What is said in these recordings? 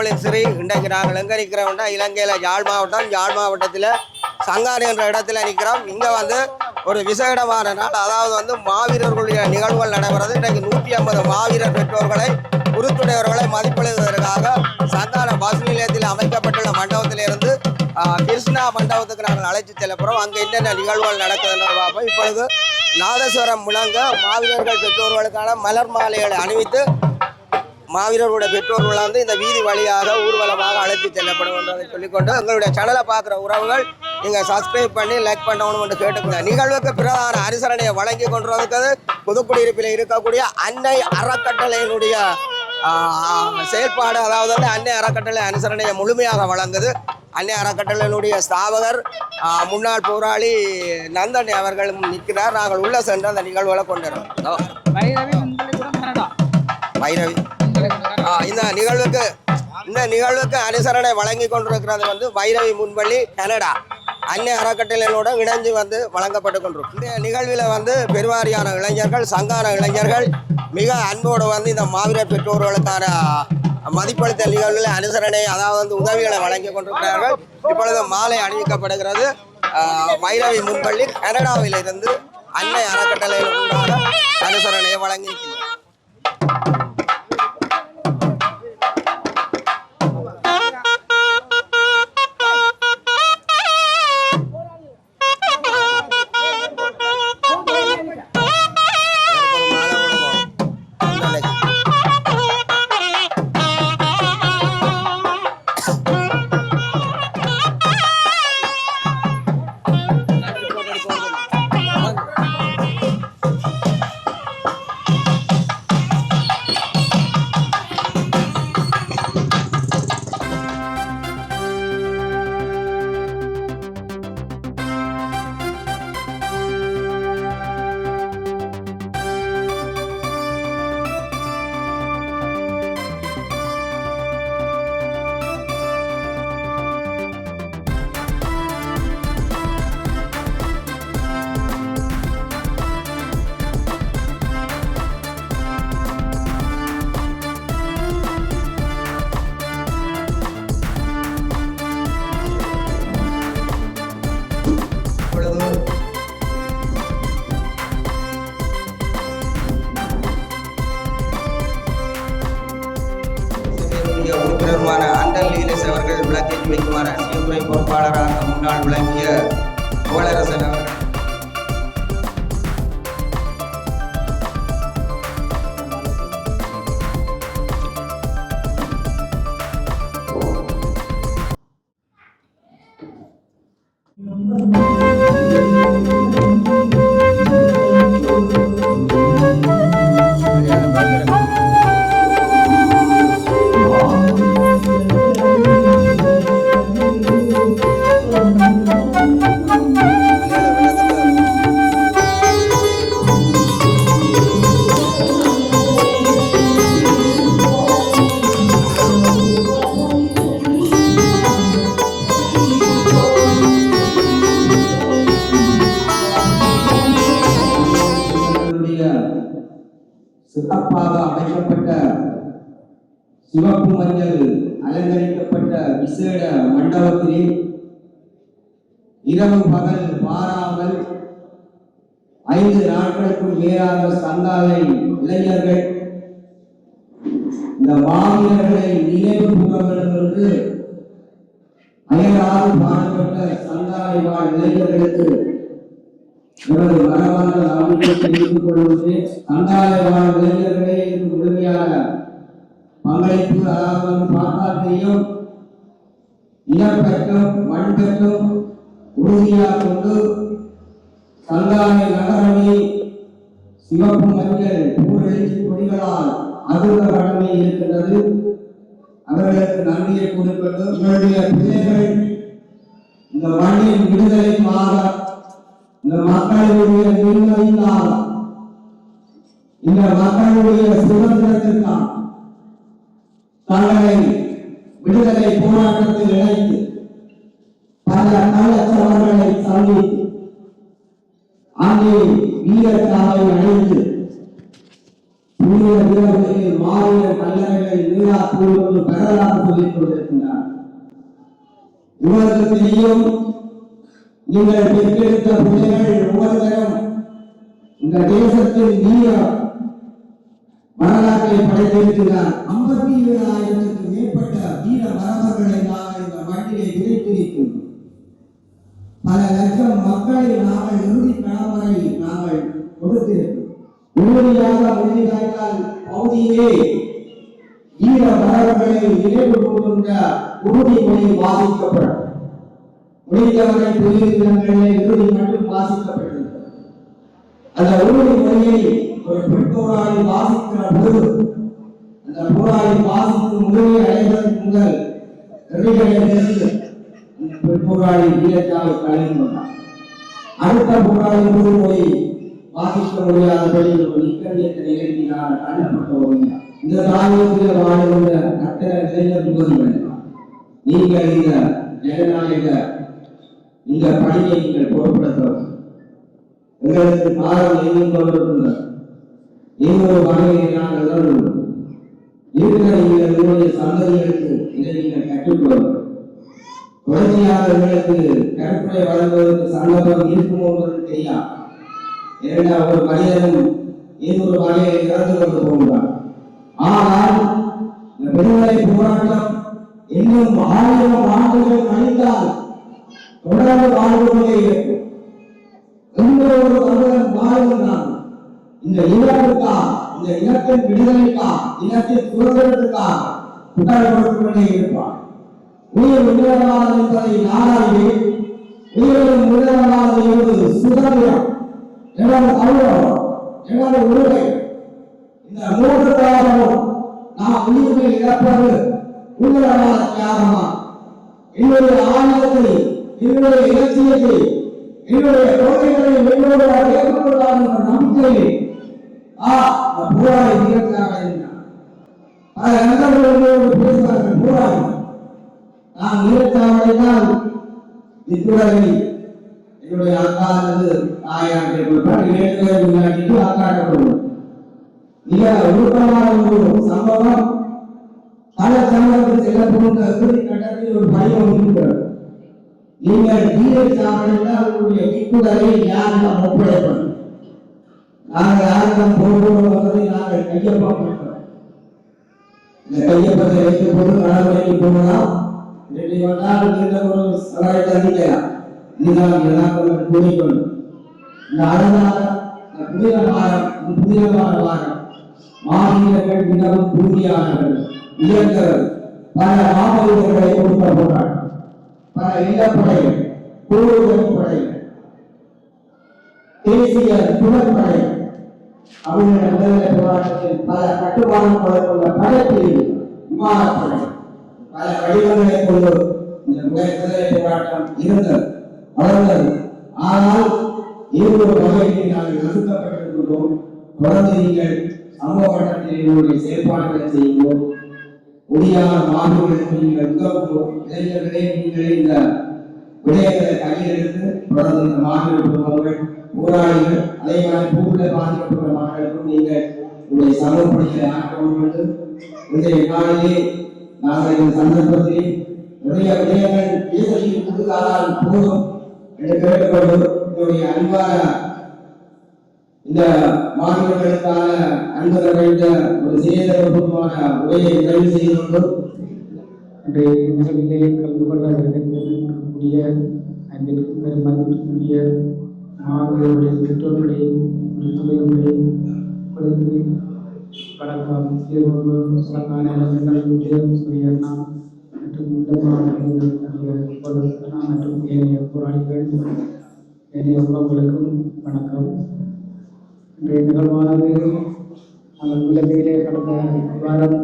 உறவுகளே சிறை இன்றைக்கு நாங்கள் எங்கே நிற்கிறோம்னா இலங்கையில் யாழ் மாவட்டம் யாழ் மாவட்டத்தில் சங்காரி என்ற இடத்துல நிற்கிறோம். இங்கே வந்து ஒரு விசேடமான நாள். அதாவது வந்து மாவீரர்களுடைய நிகழ்வுகள் நடைபெறது இன்றைக்கு நூற்றி ஐம்பது மாவீரர் பெற்றோர்களை உறுத்துடையவர்களை மதிப்பிடுவதற்காக சந்தான பஸ் நிலையத்தில் அமைக்கப்பட்டுள்ள மண்டபத்திலிருந்து கிருஷ்ணா மண்டபத்துக்கு நாங்கள் அழைத்து செல்ல அங்கே என்னென்ன நிகழ்வுகள் நடக்குதுன்னு பார்ப்போம். இப்பொழுது நாதஸ்வரம் முழங்க மாவீரர்கள் பெற்றோர்களுக்கான மலர் மாலைகளை அணிவித்து மாவீரர்களுடைய பெற்றோர்கள் வந்து இந்த வீதி வழியாக ஊர்வலமாக அழைத்து செல்லப்படும் என்றதை சொல்லிக்கொண்டு எங்களுடைய சேனலை பார்க்குற உறவுகள் நீங்கள் சப்ஸ்கிரைப் பண்ணி லைக் பண்ணணும் என்று கேட்டுக்கோங்க நிகழ்வுக்கு பிரதான அனுசரணையை வழங்கி கொண்டிருக்கிறது புதுக்குடியிருப்பில் இருக்கக்கூடிய அன்னை அறக்கட்டளையினுடைய செயல்பாடு அதாவது வந்து அன்னை அறக்கட்டளை அனுசரணையை முழுமையாக வழங்குது. அன்னை அறக்கட்டளையினுடைய ஸ்தாபகர் முன்னாள் போராளி நந்தன் அவர்களும் நிற்கிறார். நாங்கள் உள்ள சென்று அந்த நிகழ்வுகளை கொண்டு வரோம் பைரவி. இந்த நிகழ்வுக்கு இந்த நிகழ்வுக்கு அனுசரணை வழங்கி கொண்டிருக்கிறது வந்து வைரவி முன்பள்ளி கனடா. அன்னை அறக்கட்டளையோட இணைஞ்சு வந்து வழங்கப்பட்டு கொண்டிருக்கும். இந்த நிகழ்வில் வந்து பெருவாரியான இளைஞர்கள் சங்கான இளைஞர்கள் மிக அன்போடு வந்து இந்த மாவீரர் பெற்றோர்களுக்கான மதிப்பளித்த நிகழ்வில் அனுசரணை அதாவது வந்து உதவிகளை வழங்கி கொண்டிருக்கிறார்கள். இப்பொழுது மாலை அணிவிக்கப்படுகிறது. வைரவி முன்பள்ளி கனடாவில் இருந்து அன்னை அறக்கட்டளையில் உண்டான அனுசரணையை வழங்கி அவர்கள் வைக்குமாறு அரசியல் துறை பொறுப்பாளராக முன்னாள் விளங்கிய புகழரசன் அவர்கள். சிறப்பாக அமைக்கப்பட்ட சிவப்பு மஞ்சள் அலங்கரிக்கப்பட்ட விசேட மண்டபத்திலே இரவு பகல் பாராமல் ஐந்து நாட்களுக்கும் மேலாக சந்தாலை இளைஞர்கள் இந்த மாவீரர்களை நினைவு கூற என்று அயலாறு பாடப்பட்ட சந்தாலை வாழ் இளைஞர்களுக்கு எனது மனமார்ந்த நம்பிக்கை தெரிவித்துக் கொள்வது இளைஞர்களே முழுமையாக பங்களிப்பு அதாவது வந்து பார்த்தா மண் உறுதியாக கொண்டு சந்தாலை நகரணி சிவப்பு மஞ்சள் பூரெழுச்சி கொடிகளால் அதிர்ந்த வடமை இருக்கின்றது. அவர்களுக்கு நன்றியை கொடுக்கொண்டு உங்களுடைய பிள்ளைகள் இந்த மண்ணின் விடுதலைக்காக இந்த மக்களுடைய நிம்மதிக்காக இந்த மக்களுடைய சுதந்திரத்திற்காக தங்களை விடுதலை போராட்டத்தில் இணைத்து பல கள்ளச்சவர்களை சந்தித்து அங்கே வீரத்தாவை அழைத்து புனித வீரர்களுக்கு மாறிய கல்லறைகளை நீரா தூள்வது சொல்லிக் கொண்டிருக்கிறார். உங்களுக்கு நீங்கள் பெற்றெடுத்த பிள்ளைகள் ஒவ்வொருவரும் இந்த தேசத்தில் நீர வரலாற்றை படைத்திருக்கிறார். ஐம்பத்தி ஏழாயிரத்துக்கு மேற்பட்ட வீர வரலாறுகளை நாங்கள் இந்த மண்ணிலே விதைத்திருக்கிறோம். பல லட்சம் மக்களை நாங்கள் இறுதி கணவரை நாங்கள் கொடுத்திருக்கிறோம். உறுதியாக முடிந்தால் பகுதியிலே வீர வரலாறுகளை நினைவு கூறுகின்ற உறுதிமொழி பாதிக்கப்படும் முடிந்தவரை புதிய இறுதி மட்டும் வாசிக்கப்பட்டது. அந்த உறுதிமொழியை ஒரு பெண் போராளி வாசிக்கிற பொழுது அந்த போராளி வாசிக்கும் முழுமை அடைவதற்கு முதல் நெறிகளிலிருந்து அந்த பெண் போராளி வீரத்தாவை கலந்து கொண்டார். அடுத்த போராளி உறுதிமொழி வாசிக்க முடியாதபடி ஒரு இக்கடியத்தை நிகழ்த்தினார் தள்ளப்பட்ட ஒருவர் இந்த தாயத்தில் வாழ்கின்ற கட்டளை முகதி நீங்கள் இந்த ஜனநாயக இந்த பணியை நீங்கள் பொருட்படுத்தலாம். எங்களுக்கு காலம் எங்கும் கொண்டிருக்கின்றது இன்னொரு பணியை நாங்கள் உணர்வோம். இருக்கிற நீங்கள் உங்களுடைய சந்ததிகளுக்கு இதை நீங்கள் கற்றுக்கொள்ளும் தொடர்ச்சியாக கற்பனை வழங்குவதற்கு சந்தர்ப்பம் இருக்குமோ என்பது தெரியாது. ஏனென்றால் ஒரு மனிதனும் இன்னொரு வகையை இறந்து கொண்டு போகிறார் ஆனால் இந்த விடுதலை போராட்டம் இன்னும் ஆயிரம் ஆண்டுகள் கழித்தால் தொடர்ந்து வாழ்ந்து இருக்கும் எந்த ஒரு தமிழன் வாழ்கின்றான் இந்த இனத்துக்காக இந்த இனத்தின் விடுதலைக்காக இனத்தின் சுதந்திரத்துக்காக குரல் கொடுத்துக் இருப்பான். உயிர் உயரமானது என்பதை நாடாகவே உயிரின் உயரமானது என்பது சுதந்திரம். எனது கௌரவம் எனது உரிமை. இந்த மூன்று காரணமும் நாம் உயிர்மை இழப்பது உயரமான தியாகமா? என்னுடைய ஆயுதத்தை என்னுடைய இலட்சியத்தை என்னுடைய கொள்கைகளை என்னோடு ஏற்றுக்கொள்ளாத நம்பிக்கையை ஆ இந்த போராளி பல நண்பர்களோடு பேசுவார்கள் போராளி நான் வீரத்தாவடைந்தால் இத்துறை என்னுடைய அக்கானது தாயாண்டை கொடுப்பார் இளைஞர்களை முன்னாடிட்டு அக்காட்டப்படுவோம். மிக உருக்கமான ஒரு சம்பவம். பல சம்பவத்தில் செல்லப்படும் கட்டத்தில் ஒரு பயம் இருக்கிறது நீங்கள் வீர சாப்பிட்டால் உங்களுடைய கிக்குடலை யாரிடம் ஒப்படைப்பது நாங்கள் யாரிடம் போடுவோம் என்பதை நாங்கள் கையொப்பம் இந்த கையொப்பத்தை வைத்துக் கொண்டு நடைமுறைக்கு போகலாம் இன்றைக்கு வந்தால் நீங்கள் ஒரு சலாய் தந்திக்கலாம் இதுதான் எல்லாரும் இந்த மிகவும் இயக்கர்கள். பல மாமனிதர்களை கொடுக்க போறார்கள் எல்லா இளப்படைகள் குழுவுதல் படைகள் தேசிய துணைப்படைகள் அவருடைய விடுதலை போராட்டத்தில் பல கட்டுமானங்களை கொண்ட படைப்பிரிவு விமானப்படை பல வடிவங்களை கொண்டு இந்த விடுதலை போராட்டம் இருந்தது வளர்ந்தது. ஆனால் ஏதோ வகையில் நாங்கள் தொடர்ந்து நீங்கள் சமூக மட்டத்தில் செயல்பாடுகளை செய்வோம் முடியாத மாணவர்களுக்கு நீங்கள் உதவுவோம். இளைஞர்களே நீங்களே இந்த விடயங்களை கையில் தொடர்ந்து இந்த மாநில போராளிகள் அதே மாதிரி பூவில் பாதிக்கப்பட்ட நீங்கள் உங்களுடைய சமூக பணிகளை வேண்டும் இன்றைய நாளிலே நாங்கள் இந்த சந்தர்ப்பத்தில் நிறைய விடயங்கள் போதும் என்று கேட்டுக்கொண்டு என்னுடைய அன்பான இந்த மாணவர்களுக்கான அன்பர நிறைந்த ஒரு செயலமான உரையை நிறைவு செய்து கொண்டு இன்றைய நிகழ்விலே கலந்து கொள்ள இருக்கக்கூடிய அன்பிற்கும் பெருமதிப்பிற்குரிய மாணவர்களுடைய பெற்றோர்களுடைய துறையுடைய குழந்தை வணக்கம். சிறுவரு சிறப்பான இளைஞர்களுடைய மற்றும் இந்த மாணவர்களுடைய மற்றும் ஏனைய போராளிகள் ஏனைய உறவுகளுக்கும் வணக்கம். இன்றைய நிகழ்வானது நாங்கள் இலங்கையிலே கடந்த வாரம்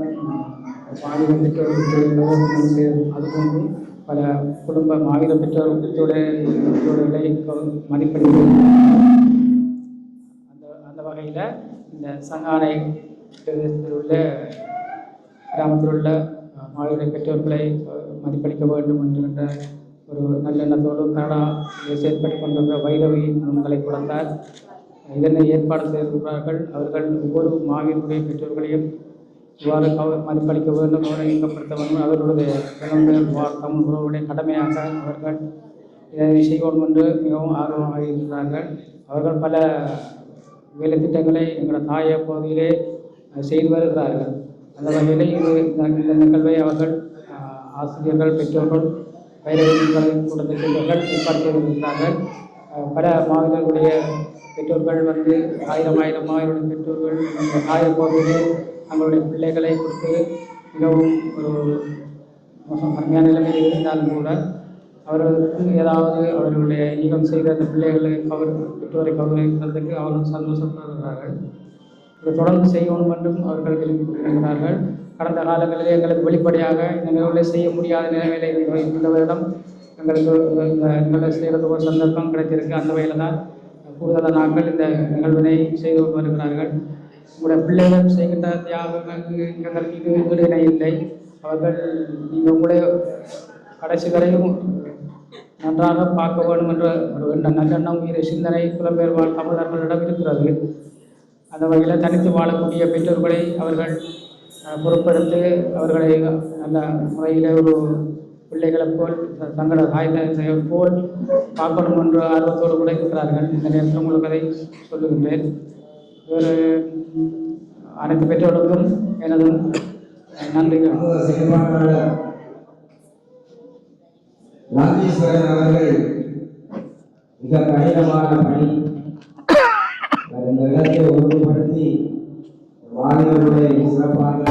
மாநில பெற்றோர்களுக்கு அதுபோன்று பல குடும்ப மாநில பெற்றோர் பெற்றோர்களை மதிப்பீடு அந்த அந்த வகையில் இந்த சங்கானை பிரதேசத்தில் உள்ள கிராமத்தில் உள்ள மாநில பெற்றோர்களை மதிப்பளிக்க வேண்டும் என்கின்ற ஒரு நல்லெண்ணத்தோடு கனடா செயற்பட்டு கொண்டிருந்த வைரவி உங்களை கொடுத்தார் இதனை ஏற்பாடு செய்திருக்கிறார்கள் அவர்கள் ஒவ்வொரு மாவீரனுடைய பெற்றோர்களையும் இவ்வாறு கவ மதிப்பளிக்க வேண்டும் அவரை இயக்கப்படுத்த வேண்டும் அவர்களுடைய புலம்பெயர் வாழ் தமிழ் உறவுடைய கடமையாக அவர்கள் இதனை செய்வோம் என்று மிகவும் ஆர்வமாக இருக்கிறார்கள். அவர்கள் பல வேலை திட்டங்களை எங்களோட தாய பகுதியிலே செய்து வருகிறார்கள். அந்த வகையில் இது இந்த நிகழ்வை அவர்கள் ஆசிரியர்கள் பெற்றோர்கள் வைரவிகளை கூட்டத்தில் சென்றவர்கள் ஏற்பாடு செய்திருக்கிறார்கள். பல மாவீரர்களுடைய பெற்றோர்கள் வந்து ஆயிரம் ஆயிரம் என்னுடைய பெற்றோர்கள் இந்த தாய தங்களுடைய பிள்ளைகளை கொடுத்து மிகவும் ஒரு மோசம் கம்மியான நிலைமையில் இருந்தாலும் கூட அவர்களுக்கு ஏதாவது அவர்களுடைய ஈகம் செய்த அந்த பிள்ளைகளை கவர் பெற்றோரை கௌரவிக்கிறதுக்கு அவர்கள் சந்தோஷப்படுகிறார்கள் இதை தொடர்ந்து செய்யணும் என்றும் அவர்கள் விரும்புகிறார்கள் கடந்த காலங்களில் எங்களுக்கு வெளிப்படையாக இந்த நிகழ்வுகளை செய்ய முடியாத நிலைமையில இருந்தோம். இந்த வருடம் எங்களுக்கு இந்த நிகழ்வை செய்கிறது ஒரு சந்தர்ப்பம் கிடைத்திருக்கு அந்த வகையில் தான் கூடுதலாக நாங்கள் இந்த நிகழ்வினை செய்து கொண்டு வருகிறார்கள் உங்களுடைய பிள்ளைகள் செய்கின்ற தியாகங்களுக்கு எங்களுக்கு இது இல்லை. அவர்கள் நீங்கள் உங்களுடைய கடைசி வரையும் நன்றாக பார்க்க வேண்டும் என்ற ஒரு எண்ண நல்லெண்ணம் உயிரை சிந்தனை புலம்பெயர் வாழ் தமிழர்களிடம் இருக்கிறது. அந்த வகையில் தனித்து வாழக்கூடிய பெற்றோர்களை அவர்கள் பொருட்படுத்தி பொறுப்பெடுத்து அவர்களை நல்ல முறையில் ஒரு பிள்ளைகளைப் போல் த- தங்களோட தாய்ந்த போல் பார்க்கணும் என்ற ஆர்வத்தோடு கூட இருக்கிறார்கள். இந்த நேரத்தில் உங்களுக்கு அதை சொல்லுகின்றேன். ஒரு அனைத்து பெற்றோருக்கும் எனது நன்றிகள். ராஜேஸ்வரன் அவர்கள். மிக கடினமான பணி. இந்த இடத்தை ஒழுங்குபடுத்தி மாணவர்களை சிறப்பாக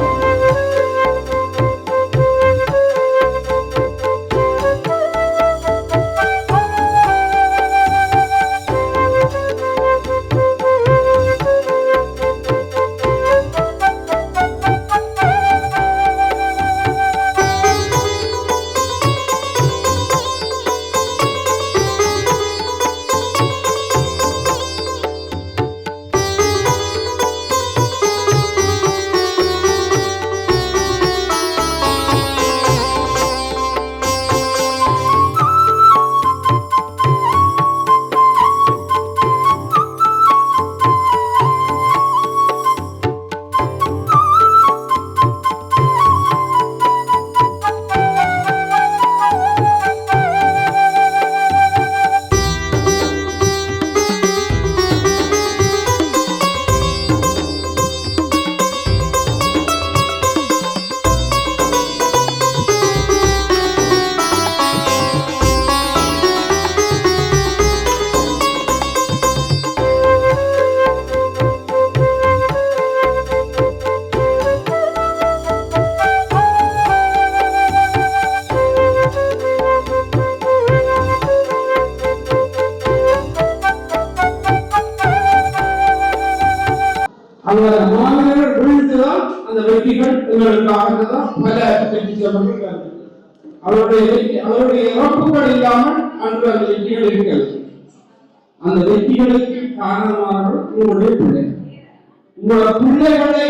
இறப்புகள் இல்லாமல் அன்று அந்த வெற்றிகள் இருக்கிறது அந்த வெற்றிகளுக்கு காரணமாக உங்களுடைய பிள்ளை. உங்களோட பிள்ளைகளை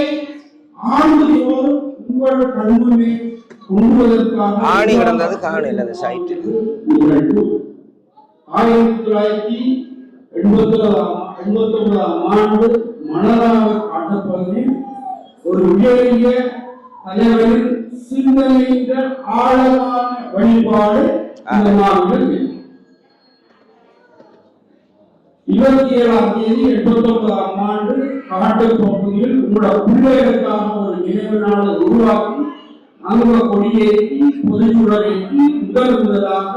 ஆண்டுதோறும் உங்கள் கண்முன்னே கொண்டுவதற்காக ஆணி கிடந்தது காணல அந்த சைட்டு நீங்கள் ஆயிரத்தி தொள்ளாயிரத்தி எண்பத்தி எண்பத்தி ஒன்பதாம் ஆண்டு மணலாக காட்டப்பகுதியில் ஒரு உயரிய தலைவரின் சிந்தனையின் ஆழமான வழிபாடு இருபத்தி ஏழாம் தேதி எண்பத்தி ஒன்பதாம் ஆண்டு காட்டு பகுதியில் உங்களோட பிள்ளைகளுக்காக ஒரு நினைவு நாளை உருவாக்கி அங்க கொடியேற்றி பொதுச்சுடரேற்றி முதல் முதலாக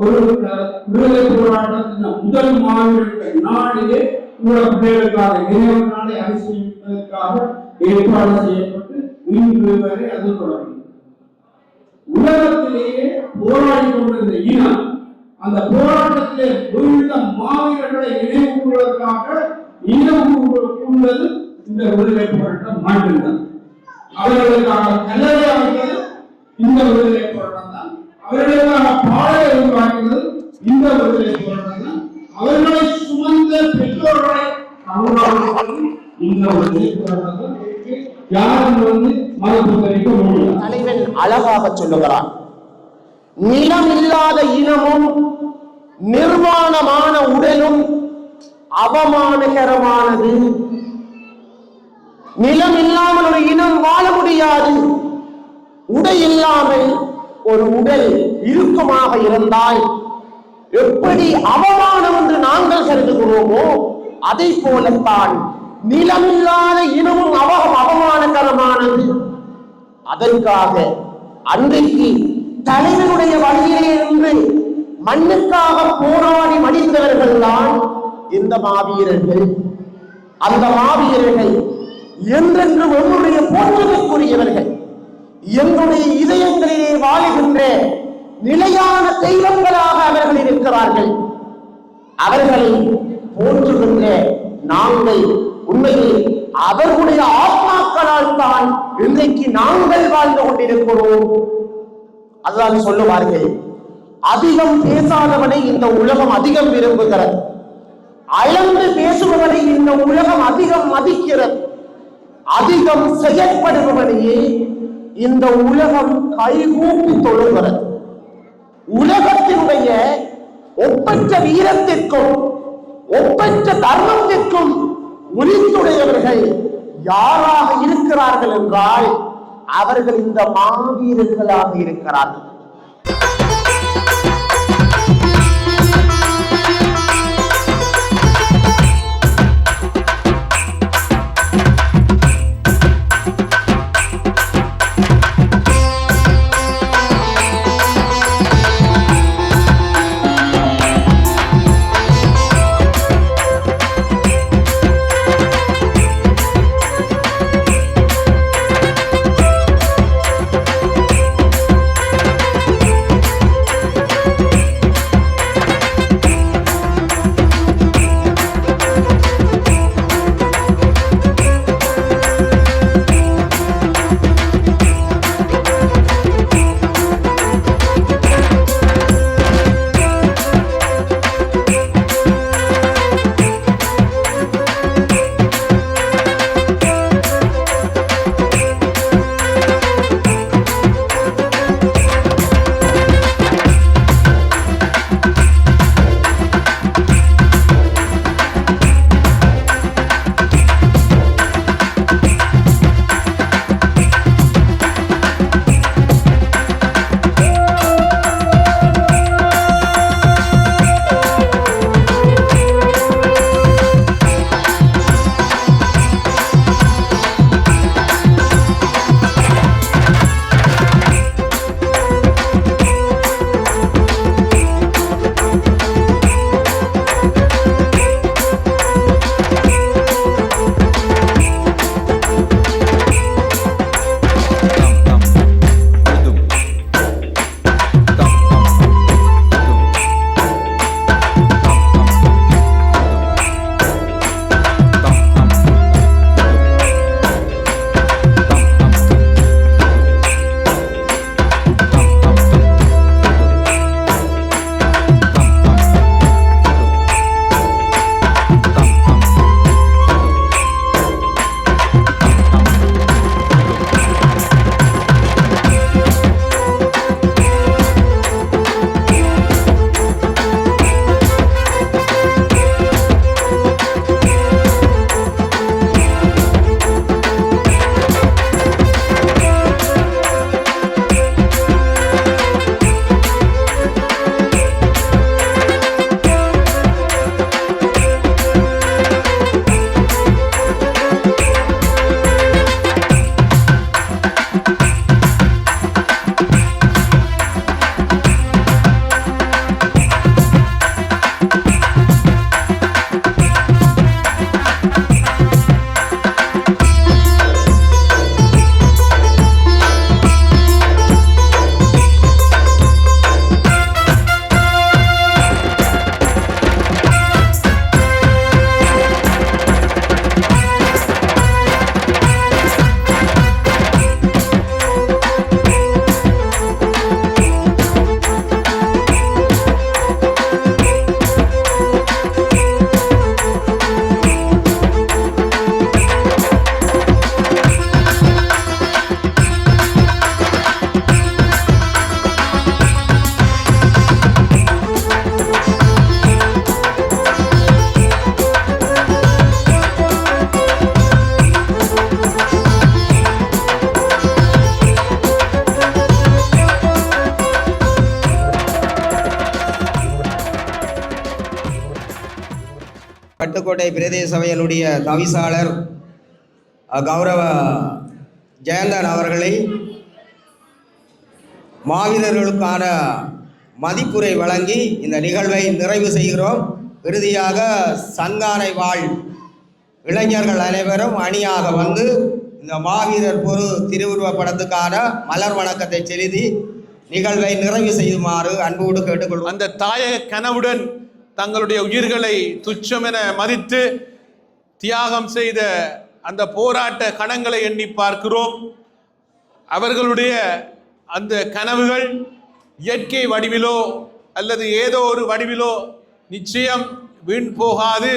ஒரு அஹ், விடுதலை போராட்டத்தின் முதல் மாவட்ட நாளிலே உங்களோட பிள்ளைகளுக்காக நினைவு நாளை அனுசரிப்பதற்காக ஏற்பாடு செய்யப்பட்டு இன்று வரை அது தொடரும். உலகத்திலேயே போராடி கொண்டிருந்த இனம் அந்த போராட்டத்திலே வீழ்ந்த மாவீரர்களை நினைவு கூறுவதற்காக இனம் கூறுவது இந்த விடுதலை போராட்டம் மட்டும்தான் அவர்களுக்காக கல்லறை அமைத்தது இந்த விடுதலை போராட்டம் தான் அவர்களுக்காக பாடலை உருவாக்கியது இந்த விடுதலை போராட்டம் தான் அவர்களை சுமந்த பெற்றோர்களை கௌரவிப்பது இந்த விடுதலை போராட்டம் யாரும் வந்து மறுப்பு முடியாது தலைவன் அழகாக சொல்லுகிறான் நிலம் இல்லாத இனமும் நிர்வாணமான உடலும் அவமானகரமானது. நிலம் இல்லாமல் ஒரு இனம் வாழ முடியாது. உடை இல்லாமல் ஒரு உடல் இறுக்கமாக இருந்தால் எப்படி அவமானம் என்று நாங்கள் கருதுகிறோமோ அதை போலத்தான் நிலமில்லாத இனமும் அவகம் அவமானகரமானது. அதற்காக அன்றைக்கு தலைவனுடைய வழியிலே இருந்து மண்ணுக்காக போராடி மடித்தவர்கள் தான் இந்த மாவீரர்கள். அந்த மாவீரர்கள் என்றென்றும் என்னுடைய போற்றுதற்குரியவர்கள் என்னுடைய இதயங்களிலே வாழுகின்ற நிலையான தெய்வங்களாக அவர்கள் இருக்கிறார்கள். அவர்களை போற்றுகின்ற நாங்கள் உண்மையில் அவர்களுடைய ஆத்மாக்களால் தான் இன்றைக்கு நாங்கள் வாழ்ந்து கொண்டிருக்கிறோம். அதான் சொல்லுவார்கள் அதிகம் பேசாதவனை இந்த உலகம் அதிகம் விரும்புகிறது. அளந்து பேசுபவனை இந்த உலகம் அதிகம் மதிக்கிறது. அதிகம் செயற்படுபவனையே இந்த உலகம் கைகூப்பி தொழுகிறது. உலகத்தினுடைய ஒப்பற்ற வீரத்திற்கும் ஒப்பற்ற தர்மத்திற்கும் உரிந்துடையவர்கள் யாராக இருக்கிறார்கள் என்றால் அவர்கள் இந்த மாவீரர்களாக இருக்கிறார்கள். புதுக்கோட்டை பிரதேச சபையினுடைய தவிசாளர் கௌரவ ஜெயந்தன் அவர்களை மாவீரர்களுக்கான மதிப்புரை வழங்கி இந்த நிகழ்வை நிறைவு செய்கிறோம். இறுதியாக சங்கானை வாழ் இளைஞர்கள் அனைவரும் அணியாக வந்து இந்த மாவீரர் பொரு திருவுருவப் படத்துக்கான மலர் வணக்கத்தை செலுத்தி நிகழ்வை நிறைவு செய்யுமாறு அன்போடு கேட்டுக்கொள்வோம். அந்த தாயக கனவுடன் தங்களுடைய உயிர்களை துச்சமென மதித்து தியாகம் செய்த அந்த போராட்ட கணங்களை எண்ணி பார்க்கிறோம். அவர்களுடைய அந்த கனவுகள் இயற்கை வடிவிலோ அல்லது ஏதோ ஒரு வடிவிலோ நிச்சயம் வீண் போகாது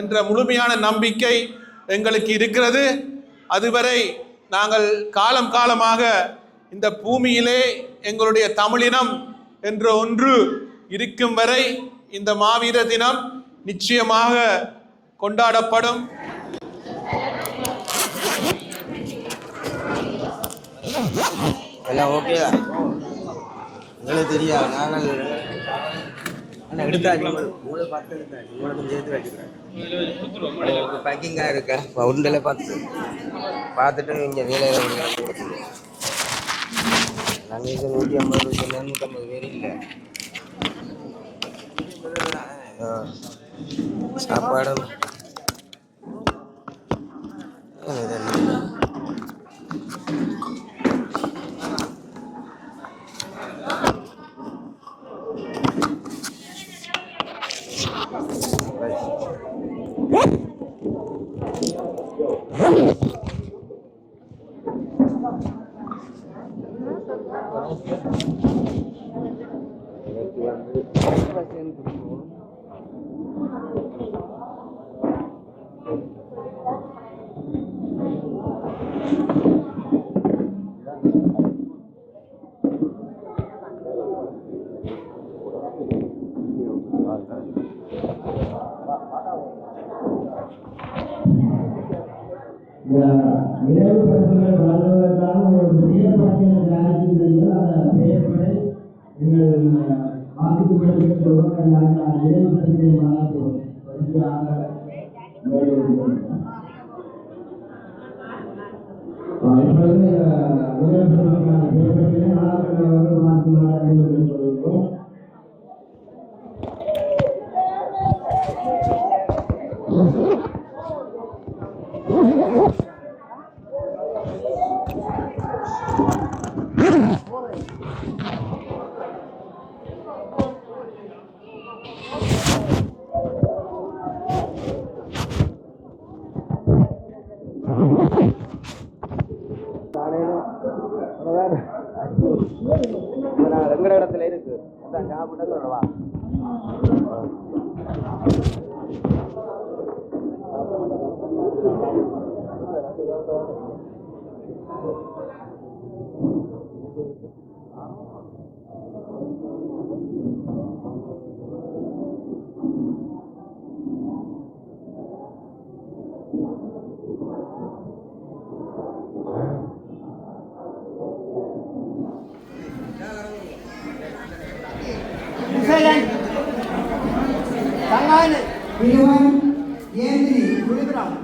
என்ற முழுமையான நம்பிக்கை எங்களுக்கு இருக்கிறது. அதுவரை நாங்கள் காலம் காலமாக இந்த பூமியிலே எங்களுடைய தமிழினம் என்ற ஒன்று இருக்கும் வரை இந்த மாவீர தினம் நிச்சயமாக கொண்டாடப்படும். எல்லாம் ஓகே உங்களுக்கு தெரியாது நாங்கள் அண்ணா எடுத்தாச்சு. உங்களுக்கு பத்து பேக்கிங்காக இருக்கா? உண்டல பார்த்து. பார்த்துட்டு இங்கே வேலையில் நாங்கள் இங்கே நூற்றி ஐம்பது ரூபாய் நூற்றம்பது பேர் இல்லை. சாப்பாடு ஆ, இதெல்லாம். Oh, விழுவன் ஏந்திரி விழுகிறான்